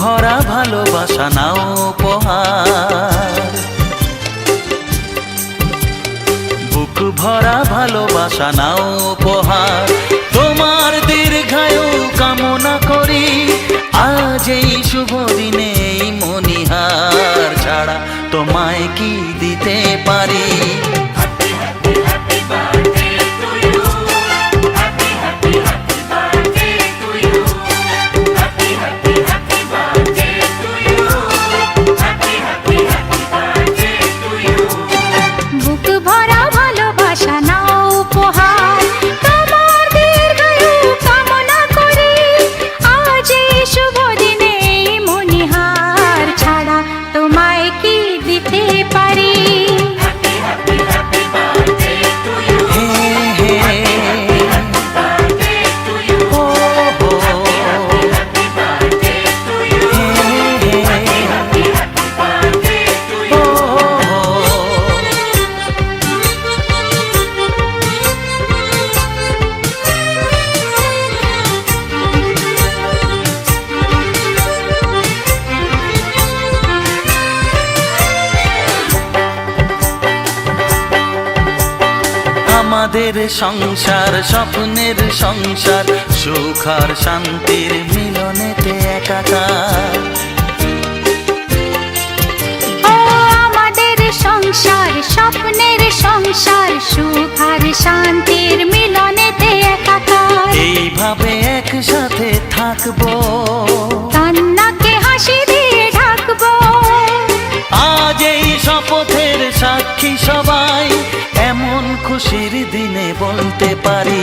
ভরা ভালোবাসা নাও বুক ভরা ভালোবাসা নাও উপহার। তোমার দীর্ঘায়ু কামনা করি, আজ এই শুভ দিনে মনিহার ছাড়া তোমায় কি দিতে পারি? আমাদের সংসার স্বপ্নের সংসার সুখ আর শান্তির মিলনেতে একাকার। আমাদের সংসার স্বপ্নের সংসার সুখ আর শান্তির মিলনেতে একাকার। এইভাবে একসাথে থাকব। কান্নাকে হাসি দিয়ে ঢাকবো। আজ এই শপথের সাক্ষী এমন খুশির দিনে বলতে পারি